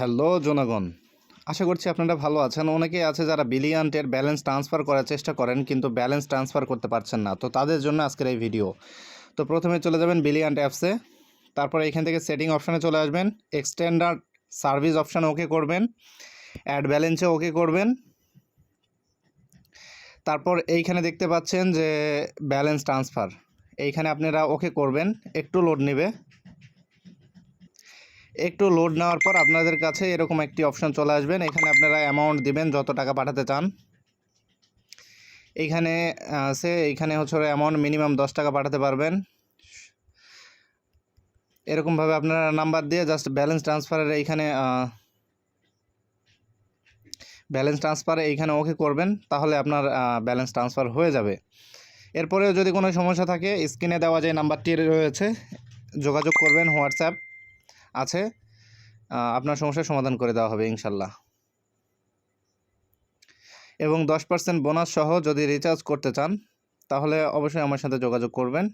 Hello জনগণ, আশা করছি আপনারা ভালো আছেন। অনেকেই আছে যারা বিলিয়ন্টের ব্যালেন্স ট্রান্সফার করার চেষ্টা করেন কিন্তু ব্যালেন্স ট্রান্সফার করতে পারছেন না। তো তাদের জন্য আজকের এই ভিডিও তো প্রথমে চলে যাবেন বিলিয়ন্ট অ্যাপসে। তারপরে এখান থেকে সেটিং অপশানে চলে আসবেন এক্সটেন্ডার সার্ভিস অপশানে ওকে করবেন অ্যাড ব্যালেন্সে ওকে করবেন। তারপর এইখানে দেখতে পাচ্ছেন যে ব্যালেন্স ট্রান্সফার এইখানে আপনারা ওকে করবেন, একটু লোড নেবে। একটু লোড নেওয়ার পর আপনাদের কাছে এরকম একটি অপশন চলে আসবেন এখানে আপনারা অ্যামাউন্ট দিবেন, যত টাকা পাঠাতে চান। এইখানে আছে এইখানে হচ্ছে অ্যামাউন্ট মিনিমাম দশ টাকা পাঠাতে পারবেন। এরকমভাবে আপনারা নাম্বার দিয়ে জাস্ট ব্যালেন্স ট্রান্সফারের এইখানে ব্যালেন্স ট্রান্সফার এইখানে ওকে করবেন, তাহলে আপনার ব্যালেন্স ট্রান্সফার হয়ে যাবে। এরপরেও যদি কোনো সমস্যা থাকে স্ক্রিনে দেওয়া যে নাম্বারটি রয়েছে, যোগাযোগ করবেন হোয়াটসঅ্যাপ। আছে আপনার সমস্যার সমাধান করে দেওয়া হবে ইনশাল্লাহ। এবং দশ পার্সেন্ট বোনাস সহ যদি রিচার্জ করতে চান, তাহলে অবশ্যই আমার সাথে যোগাযোগ করবেন।